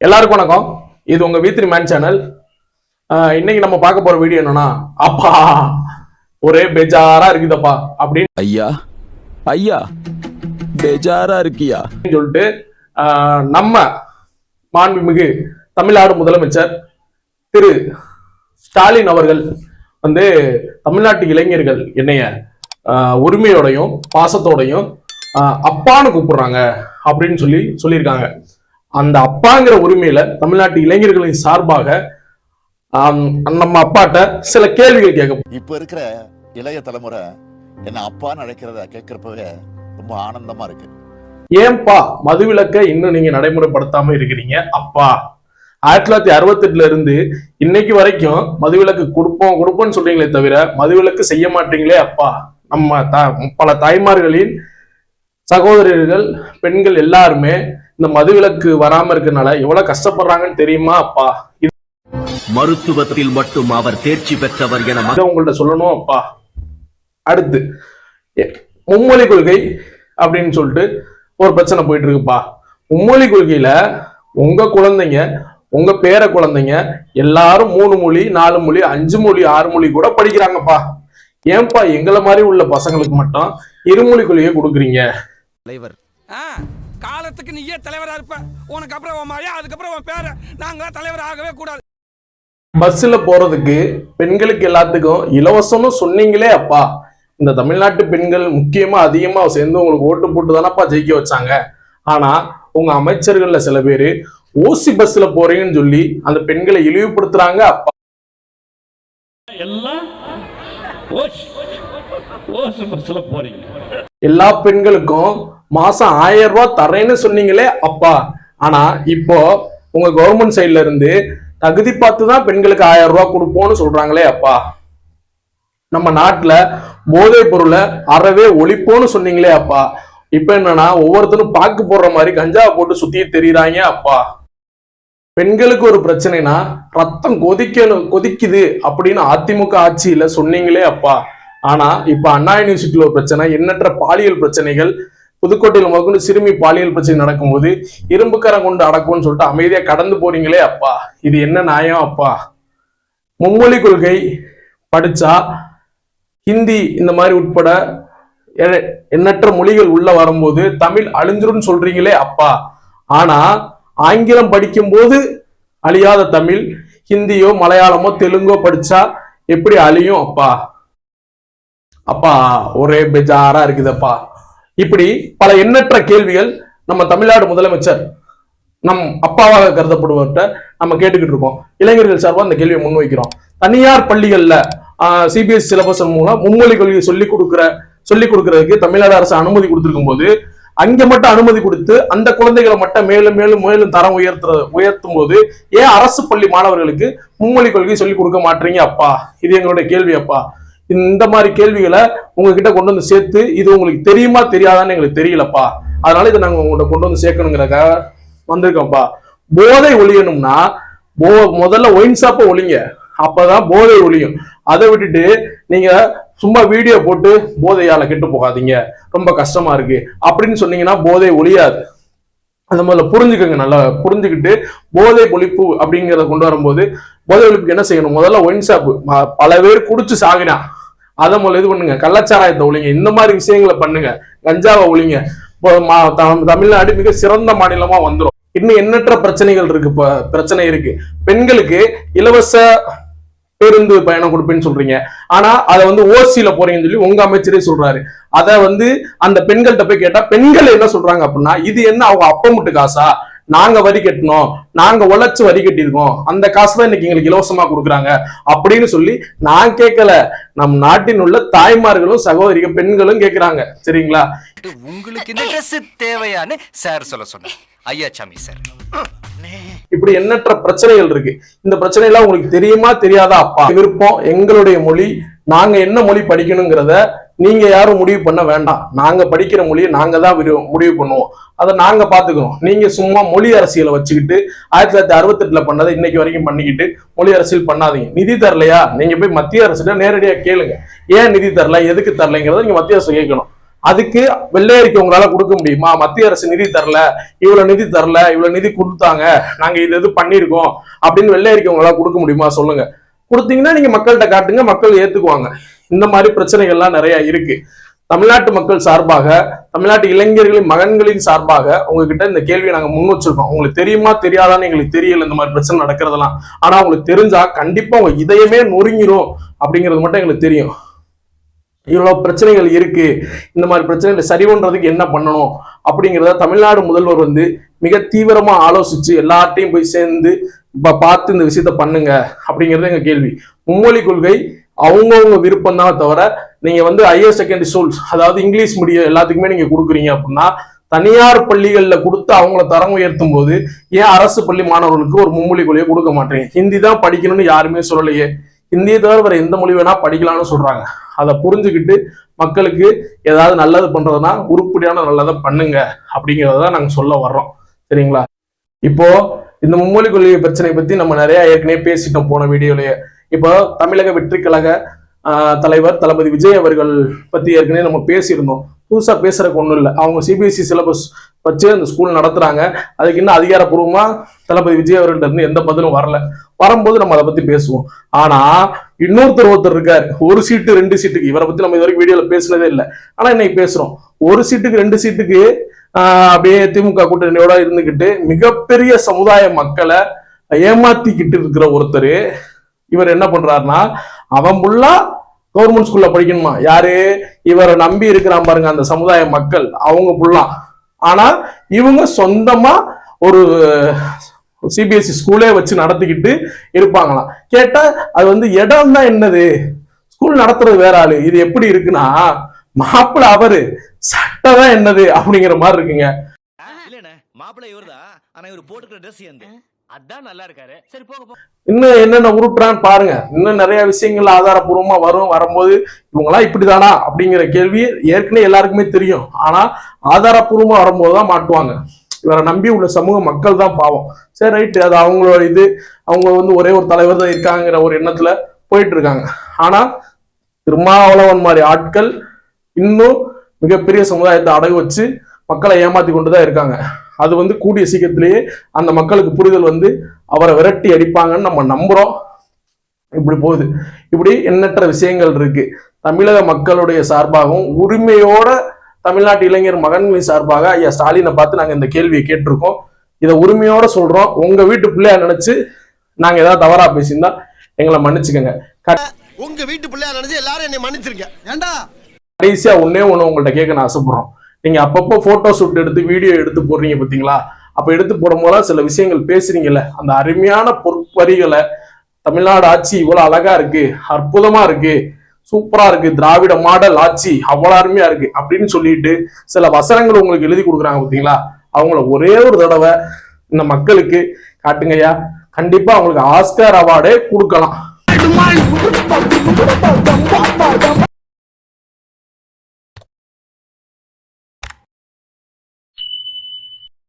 எல்லாருக்கும் வணக்கம். இது உங்க வீத்ரி மேன் சேனல் இன்னைக்கு நம்ம பார்க்க போற வீடியோ என்னன்னா அப்பா ஒரே பெஜாரா இருக்குதப்பா அப்படின்னு ஐயா ஐயா பேஜாரா இருக்கியா? சொல்லிட்டு நம்ம மாண்புமிகு தமிழ்நாடு முதலமைச்சர் திரு ஸ்டாலின் அவர்கள் வந்து தமிழ்நாட்டு இளைஞர்கள் என்னைய உரிமையோடையும் பாசத்தோடையும் அப்பான்னு கூப்பிடுறாங்க அப்படின்னு சொல்லி சொல்லியிருக்காங்க. அந்த அப்பாங்கிற உரிமையில தமிழ்நாட்டு இளைஞர்களின் சார்பாக நம்ம அப்பாட்ட சில கேள்விகள் கேட்க இப்ப இருக்கிற இளைய தலைமுறை என்ன அப்பான்னு அழைக்கிறத கேட்கிறப்பவே ரொம்ப ஆனந்தமா இருக்கு. ஏன்பா மதுவிலக்கை இன்னும் நீங்க நடைமுறைப்படுத்தாம இருக்கிறீங்க? அப்பா ஆயிரத்தி தொள்ளாயிரத்தி அறுபத்தெட்டுல இருந்து இன்னைக்கு வரைக்கும் மதுவிலக்கு கொடுப்போம் கொடுப்போம்னு சொல்றீங்களே தவிர மதுவிலக்கு செய்ய மாட்டீங்களே அப்பா. நம்ம த பல தாய்மார்களின் சகோதரர்கள் பெண்கள் எல்லாருமே இந்த மதுவிலக்கு வராம இருக்கனால எவ்வளவு கஷ்டப்படுறாங்கன்னு தெரியுமா அப்பா? இது மருத்துவத்தில் மட்டும் அவர் தேர்ச்சி பெற்றவர் என உங்கள்ட்ட சொல்லணும் அப்பா. அடுத்து மும்மொழி கொள்கை அப்படின்னு சொல்லிட்டு ஒரு பிரச்சனை போயிட்டு இருக்குப்பா மும்மொழி கொள்கையில உங்க குழந்தைங்க உங்க பேர குழந்தைங்க எல்லாரும் மூணு மொழி நாலு மொழி அஞ்சு மொழி ஆறு மொழி கூட படிக்கிறாங்கப்பா. ஏன்பா எங்களை மாதிரி உள்ள பசங்களுக்கு மட்டும் இருமொழி கொள்கையை கொடுக்குறீங்க? ஆ, காலத்துக்கு நீயே தலைவரா இருப்ப. உனக்கு அப்புறம் உன் மழையா அதுக்கப்புறம் உன் பேர. நாங்க தலைவர் ஆகவே கூடாது. பஸ்ல போறதுக்கு பெண்களுக்கு எல்லாத்துக்கும் இலவசம்னு சொன்னீங்களே அப்பா. இந்த தமிழ்நாட்டு பெண்கள் முக்கியமா அதிகமா சேர்ந்து உங்களுக்கு ஓட்டு போட்டு தானப்பா ஜெயிக்க வச்சாங்க. ஆனா உங்க அமைச்சர்கள்ல சில பேரு ஓசி பஸ்ல போறீங்கன்னு சொல்லி அந்த பெண்களை இழிவுபடுத்துறாங்க அப்பா. எல்லாம் போறீங்க. எல்லா பெண்களுக்கும் மாசம் ஆயிரம் ரூபாய் தரேன்னு சொன்னீங்களே அப்பா. ஆனா இப்போ உங்க கவர்மெண்ட் சைடுல இருந்து தகுதி பார்த்து தான் பெண்களுக்கு ஆயிரம் ரூபாய் கொடுப்போம்னு சொல்றாங்களே அப்பா. நம்ம நாட்டுல போதைப் பொருளை அறவே ஒழிப்போம்னு சொன்னீங்களே அப்பா. இப்ப என்னன்னா ஒவ்வொருத்தரும் பாக்கு போடுற மாதிரி கஞ்சாவை போட்டு சுத்தி தெரியுறாங்க அப்பா. பெண்களுக்கு ஒரு பிரச்சனைனா ரத்தம் கொதிக்கணும் கொதிக்குது அப்படின்னு அதிமுக ஆட்சியில சொன்னீங்களே அப்பா. ஆனா இப்ப அண்ணா யூனிவர்சிட்டியில ஒரு பிரச்சனை எண்ணற்ற பாலியல் பிரச்சனைகள் புதுக்கோட்டையில் முதற்கொண்டு சிறுமி பாலியல் பிரச்சனை நடக்கும்போது இரும்புக்கரம் கொண்டு அடக்கும்னு சொல்லிட்டு அமைதியா கடந்து போறீங்களே அப்பா. இது என்ன நியாயம் அப்பா? மும்மொழி கொள்கை படிச்சா ஹிந்தி இந்த மாதிரி உட்பட எண்ணற்ற மொழிகள் உள்ள வரும்போது தமிழ் அழிஞ்சிரும்னு சொல்றீங்களே அப்பா. ஆனா ஆங்கிலம் படிக்கும்போது அழியாத தமிழ் ஹிந்தியோ மலையாளமோ தெலுங்கோ படிச்சா எப்படி அழியும் அப்பா? அப்பா ஒரே பெஜாரா இருக்குதப்பா. இப்படி பல எண்ணற்ற கேள்விகள் நம்ம தமிழ்நாடு முதலமைச்சர் நம் அப்பாவாக கருதப்படுவர்கிட்ட நம்ம கேட்டுக்கிட்டு இருக்கோம். இளைஞர்கள் சார்பா அந்த கேள்வியை முன்வைக்கிறோம். தனியார் பள்ளிகள்ல சிபிஎஸ் சிலபஸ் மூலம் மும்மொழி கொள்கையை சொல்லி கொடுக்குற சொல்லிக் கொடுக்கறதுக்கு தமிழ்நாடு அரசு அனுமதி கொடுத்துருக்கும் போது அங்க மட்டும் அனுமதி கொடுத்து அந்த குழந்தைகளை மட்டும் மேலும் மேலும் மேலும் தரம் உயர்த்துற உயர்த்தும் போது ஏன் அரசு பள்ளி மாணவர்களுக்கு மும்மொழி கொள்கை சொல்லிக் கொடுக்க மாட்டீங்க அப்பா? இது எங்களுடைய கேள்வி அப்பா. இந்த மாதிரி கேள்விகளை உங்ககிட்ட கொண்டு வந்து சேர்த்து இது உங்களுக்கு தெரியுமா தெரியாதான்னு எங்களுக்கு தெரியலப்பா. அதனால இதை நாங்கள் உங்கள்கிட்ட கொண்டு வந்து சேர்க்கணுங்கிறக்காக வந்திருக்கோம்ப்பா. போதை ஒழியணும்னா போ முதல்ல ஒயின் ஷாப்பை ஒழிங்க. அப்பதான் போதை ஒழியும். அதை விட்டுட்டு நீங்க சும்மா வீடியோ போட்டு போதையால கெட்டு போகாதீங்க. ரொம்ப கஷ்டமா இருக்கு. அப்படின்னு சொன்னீங்கன்னா போதை ஒழியாது. அந்த முதல்ல புரிஞ்சுக்கோங்க நல்லா புரிஞ்சுக்கிட்டு போதை ஒழிப்பு அப்படிங்கிறத கொண்டு வரும்போது போதை ஒழிப்புக்கு என்ன செய்யணும்? முதல்ல ஒயின் ஷாப்பு. பல பேர் குடிச்சு சாகினா அதை முதல்ல இது பண்ணுங்க. கள்ளச்சாராயத்தை ஒழிங்க. இந்த மாதிரி விஷயங்களை பண்ணுங்க. கஞ்சாவை ஒழிங்க. மா- தமிழ்நாடு மிக சிறந்த மாநிலமா வந்துடும் இன்னும் எண்ணற்ற பிரச்சனைகள் இருக்கு. பிரச்சனை இருக்கு. பெண்களுக்கு இலவச பேருந்து பயணம் கொடுப்பேன்னு சொல்றீங்க. ஆனா அதை வந்து ஓசியில போறீங்கன்னு சொல்லி உங்க அமைச்சரே சொல்றாரு. அதை வந்து அந்த பெண்கள்கிட்ட போய் கேட்டா பெண்கள் என்ன சொல்றாங்க அப்படின்னா இது என்ன அவங்க அப்ப முட்டு காசா? நாங்க வரி கட்டணும் நாங்க உழைச்சு வரி கட்டியிருக்கோம் அந்த காசு தான் இன்னைக்கு எங்களுக்கு இலவசமா கொடுக்குறாங்க அப்படின்னு சொல்லி நான் கேட்கல. நம் நாட்டின் உள்ள தாய்மார்களும் சகோதரிக பெண்களும் கேட்கிறாங்க. சரிங்களா? உங்களுக்கு இந்த ட்ரெஸ் தேவையான்னு சார் சொல்ல சொன்னேன் ஐயா சாமி சார் இப்படி எண்ணற்ற பிரச்சனைகள் இருக்கு. இந்த பிரச்சனை எல்லாம் உங்களுக்கு தெரியுமா தெரியாதா அப்பா? விருப்பம் எங்களுடைய மொழி. நாங்க என்ன மொழி படிக்கணுங்கிறத நீங்க யாரும் முடிவு பண்ண வேண்டாம். நாங்க படிக்கிற மொழியை நாங்க தான் விரு- முடிவு பண்ணுவோம். அதை நாங்க பாத்துக்கிறோம் நீங்க சும்மா மொழி அரசியலை வச்சுக்கிட்டு ஆயிரத்தி தொள்ளாயிரத்தி அறுபத்தெட்டுல பண்ணதை இன்னைக்கு வரைக்கும் பண்ணிக்கிட்டு மொழி அரசியல் பண்ணாதீங்க. நிதி தரலையா? நீங்க போய் மத்திய அரசுல நேரடியா கேளுங்க. ஏன் நிதி தரல? எதுக்கு தரலைங்கிறத நீங்க மத்திய அரசு கேட்கணும். அதுக்கு வெள்ளை உங்களால கொடுக்க முடியுமா? மத்திய அரசு நிதி தரல. இவ்வளவு நிதி தரல. இவ்வளவு நிதி கொடுத்தாங்க. நாங்க இது இது பண்ணியிருக்கோம்? அப்படின்னு வெள்ளை அறிக்கை உங்களால கொடுக்க முடியுமா? சொல்லுங்க. கொடுத்தீங்கன்னா நீங்க மக்கள்கிட்ட காட்டுங்க. மக்கள் ஏத்துக்குவாங்க. இந்த மாதிரி பிரச்சனைகள்லாம் நிறைய இருக்கு. தமிழ்நாட்டு மக்கள் சார்பாக தமிழ்நாட்டு இளைஞர்களின் மகன்களின் சார்பாக உங்ககிட்ட இந்த கேள்வியை நாங்க முன் வச்சிருக்கோம். உங்களுக்கு தெரியுமா தெரியாதான்னு எங்களுக்கு தெரியல இந்த மாதிரி பிரச்சனை நடக்கிறதெல்லாம். ஆனா உங்களுக்கு தெரிஞ்சா கண்டிப்பா உங்க இதயமே நொறுங்கிரும் அப்படிங்கிறது மட்டும் எங்களுக்கு தெரியும். இவ்வளவு பிரச்சனைகள் இருக்கு. இந்த மாதிரி பிரச்சனைகளை சரி பண்றதுக்கு என்ன பண்ணணும் அப்படிங்கிறத தமிழ்நாடு முதல்வர் வந்து மிக தீவிரமா ஆலோசிச்சு எல்லார்ட்டையும் போய் சேர்ந்து பார்த்து இந்த விஷயத்த பண்ணுங்க அப்படிங்கிறது எங்க கேள்வி. மும்மொழி கொள்கை அவங்கவுங்க விருப்பம் தான் தவிர நீங்க வந்து ஹையர் செகண்டரி ஸ்கூல்ஸ் அதாவது இங்கிலீஷ் மீடியம் எல்லாத்துக்குமே நீங்க கொடுக்குறீங்க அப்படின்னா தனியார் பள்ளிகளில் கொடுத்து அவங்கள தரம் உயர்த்தும் போது ஏன் அரசு பள்ளி மாணவர்களுக்கு ஒரு மும்மொழி கொள்கையை கொடுக்க மாட்டேங்க? ஹிந்தி தான் படிக்கணும்னு யாருமே சொல்லலையே. ஹிந்தியை தவிர வேற எந்த மொழி வேணா படிக்கலாம்னு சொல்றாங்க. அதை புரிஞ்சுக்கிட்டு மக்களுக்கு ஏதாவது நல்லது பண்றதுன்னா உருப்படியான நல்லதை பண்ணுங்க அப்படிங்கிறத தான் சொல்ல வர்றோம். சரிங்களா? இப்போ இந்த மும்மொழி கொள்கை பிரச்சனை பத்தி நம்ம நிறைய ஏற்கனவே பேசிட்டோம் போன வீடியோலயே. இப்போ தமிழக வெற்றி கழக தலைவர் தளபதி விஜய் அவர்கள் பத்தி ஏற்கனவே நம்ம பேசியிருந்தோம். புதுசா பேசுறதுக்கு ஒண்ணும் இல்லை. அவங்க சிபிஎஸ்சி சிலபஸ் வச்சு அந்த ஸ்கூல் நடத்துறாங்க. அதுக்கு இன்னும் அதிகாரப்பூர்வமா தளபதி விஜய் அவர்கள்ட்ட இருந்து எந்த பதிலும் வரல. வரும்போது நம்ம அதை பத்தி பேசுவோம். ஆனா இன்னொருத்தர் ஒருத்தர் இருக்காரு. ஒரு சீட்டு ரெண்டு சீட்டுக்கு இவரை பத்தி நம்ம இது வரைக்கும் வீடியோல பேசுனதே இல்லை. ஆனா இன்னைக்கு பேசுறோம். ஒரு சீட்டுக்கு ரெண்டு சீட்டுக்கு அப்படியே திமுக கூட்டணியோட இருந்துகிட்டு மிகப்பெரிய சமுதாய மக்களை ஏமாத்திக்கிட்டு இருக்கிற ஒருத்தர் இவர் என்ன பண்றாருன்னா அவன் புள்ளா கவர்மெண்ட் ஸ்கூல்ல படிக்கணுமா? யாரு? இவரை நம்பி இருக்கிறான் பாருங்க அந்த சமுதாய மக்கள். அவங்க புள்ளா ஆனா இவங்க சொந்தமா ஒரு சிபிஎஸ்சி ஸ்கூலே வச்சு நடத்திக்கிட்டு இருப்பாங்களாம். கேட்டா அது வந்து இடம் தான் என்னது? ஸ்கூல் நடத்துறது வேற ஆளு. இது எப்படி இருக்குன்னா மாப்பிள்ள அவரு. சட்டை தான் என்னது? அப்படிங்கிற மாதிரி இருக்குங்க. மாப்பிள்ளை இவர்தான். ஆனா இவர் போட்டுக்கிற ட்ரெஸ் எந்த? அதான் நல்லா இருக்காரு. சரி போக போ. இன்னும் என்னென்ன உருட்டுறான்னு பாருங்க. இன்னும் நிறைய விஷயங்கள் ஆதாரப்பூர்வமா வரும் வரும்போது இவங்களாம் இப்படிதானா அப்படிங்கிற கேள்வி ஏற்கனவே எல்லாருக்குமே தெரியும். ஆனா ஆதாரப்பூர்வமா வரும்போது தான் மாட்டுவாங்க. இவரை நம்பி உள்ள சமூக மக்கள் தான் பாவம். சரி ரைட்டு அது அவங்களோட இது. அவங்க வந்து ஒரே ஒரு தலைவர் தான் இருக்காங்கிற ஒரு எண்ணத்துல போயிட்டு இருக்காங்க ஆனா திருமாவளவன் மாதிரி ஆட்கள் இன்னும் மிகப்பெரிய சமுதாயத்தை அடகு வச்சு மக்களை ஏமாத்தி கொண்டு தான் இருக்காங்க. அது வந்து கூடிய சீக்கிரத்திலேயே அந்த மக்களுக்கு புரிதல் வந்து அவரை விரட்டி அடிப்பாங்கன்னு நம்ம நம்புறோம். இப்படி போகுது. இப்படி எண்ணற்ற விஷயங்கள் இருக்கு. தமிழக மக்களுடைய சார்பாகவும் உரிமையோட தமிழ்நாட்டு இளைஞர் மகன்களின் சார்பாக ஐயா ஸ்டாலினை பார்த்து நாங்க இந்த கேள்வியை கேட்டிருக்கோம். இதை உரிமையோட சொல்றோம். உங்க வீட்டு பிள்ளையா நினைச்சு நாங்க ஏதாவது தவறா பேசியிருந்தா எங்களை மன்னிச்சுக்கோங்க. உங்க வீட்டு பிள்ளையா நினைச்சு எல்லாரும் என்னை மன்னிச்சிருக்கேன் ஏண்டா? கடைசியா ஒன்னே ஒண்ணு உங்கள்ட்ட கேட்க நான் ஆசைப்படுறோம். நீங்க அப்பப்போ போட்டோ ஷூட் எடுத்து வீடியோ எடுத்து போடுறீங்க பாத்தீங்களா? அப்ப எடுத்து போடும் போது சில விஷயங்கள் பேசுறீங்கல்ல? அந்த அருமையான பொற்பரிகளை தமிழ்நாடு ஆட்சி இவ்வளவு அழகா இருக்கு அற்புதமா இருக்கு சூப்பரா இருக்கு திராவிட மாடல் ஆட்சி அவ்வளவு அருமையா இருக்கு அப்படின்னு சொல்லிட்டு சில வசனங்கள் உங்களுக்கு எழுதி கொடுக்குறாங்க பாத்தீங்களா? அவங்கள ஒரே ஒரு தடவை இந்த மக்களுக்கு காட்டுங்கய்யா கண்டிப்பா அவங்களுக்கு ஆஸ்கார் அவார்டே கொடுக்கலாம்.